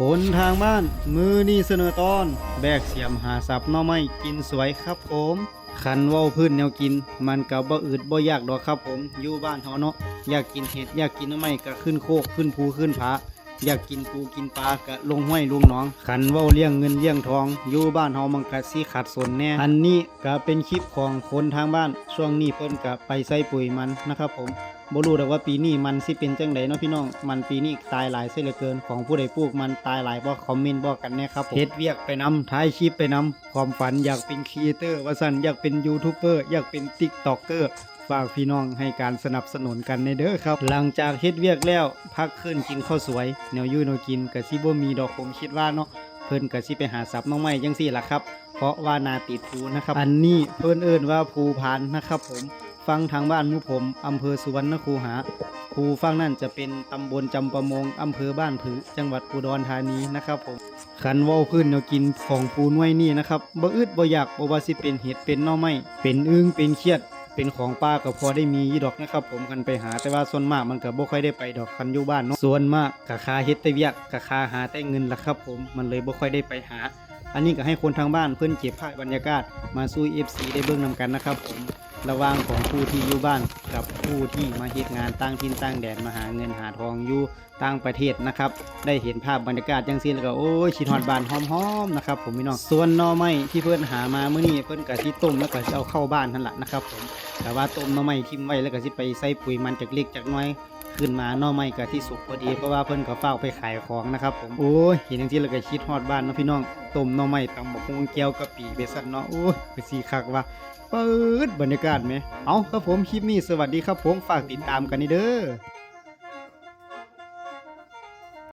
คนทางบ้านมือนี่เสนอตอน แบกเสียมหาสับน่อไม้กินสวยครับผมคันว้าพื้นแนวกิน มันก็บ่อืดบ่ยากดอกครับผมอยู่บ้านเฮาเนาะอยากกินเห็ดอยากกินน่อไม้ก็ขึ้นโคกขึ้นภูขึ้นผาอยากกินปูกินปลาก็ลงห้วยลงหนองคันเว้าเลี้ยงเงินเลี้ยงทองอยู่บ้านเฮามันก็สิขาดสนแน่อันนี้ก็เป็นคลิปของคนทางบ้านช่วงนี้เพิ่นก็ไปใส่ปุ๋ยมันนะครับผม บ่รู้แต่ว่าปีนี้มันสิเป็นจังไดเนาะพี่น้อง มันปีนี้ตายหลายเสียเหลือเกิน ของผู้ใดปลูกมันตายหลายบ่คอมเมนต์บอกกันแน่ครับผมเฮ็ดเวียกไปนำท้ายคลิปไปนำความฝันอยากเป็นครีเอเตอร์ว่าซั่นอยากเป็นยูทูบเบอร์อยากเป็นติ๊กต็อกเกอร์ฝากพี่น้องให้การสนับสนุนกันในเด้อครับ หลังจากเฮ็ดเวียกแล้ว พักขึ้นกินข้าวสวย แนวยู่แนวกินก็สิบ่มีดอกผมคิดว่าเนาะเพิ่นก็สิไปหาสับน้องไม้จังซี่ล่ะครับ เพราะว่านาติดภูนะครับ อันนี้เพิ่นเอิ้นว่าภูพานนะครับผม ฟังทางบ้านมุผมอำเภอสุวรรณคูหา ภูฟังนั่นจะเป็นตำบลจำประมงอำเภอบ้านผือ จังหวัดอุดรธานีนะครับผมขันว่าวพื้นแนวกินของปูน้วยนี่นะครับบ่อึดบ่อยากบ่ว่าสิเป็นเห็ดเป็นน่อไม้เป็นอึ้งเป็นเขียด เป็นของป้าก็พอได้มียู่ดอกนะครับ ผมคันไปหาแต่ว่าส่วนมากมันก็บ่ค่อยได้ไปดอกคันอยู่บ้านเนาะส่วนมากกะคาเฮ็ดแต่เวียกกะคาหาแต่เงินล่ะครับ ผมมันเลยบ่ค่อยได้ไปหา อันนี้ก็ให้คนทางบ้านเพื่อนเก็บภาพบรรยากาศมาสู้ FC ได้เบิ่งนำกันนะครับผม ระหว่างของผู้ที่อยู่บ้านกับผู้ที่มาเฮ็ดงานตั้งทินตั้งแดนมาหาเงินหาทองอยู่ต่างประเทศนะครับ ได้เห็นภาพบรรยากาศจังซี่แล้วก็โอ้ยชิดฮอดบานหอมๆนะครับผมพี่น้องส่วนนอไม้ที่เพื่อนหามาเมื่อนี้เพื่อนกะที่ต้มแล้วก็จะเอาเข้าบ้านนั่นล่ะนะครับผมแต่ว่าต้มหน่อไม้ทิ้มไว้แล้วก็สิไปใส่ปุ๋ยมันจากเล็กจากน้อยขึ้นมาหน่อไม้ก็ที่สุกพอดีเพราะว่าเพิ่นก็เฝ้าไปขายของนะครับผมโอ้ยเห็นจังที่เราก็คิดฮอดบ้านเนาะพี่น้องต้มหน่อไม้ตำบักฮวงแก้วกะปิเบสันเนาะโอ้ยไปสีคักว่าเปิดบรรยากาศไหมเอาครับผมคลิปนี้สวัสดีครับผมฝากติดตามกันนี่เด้อ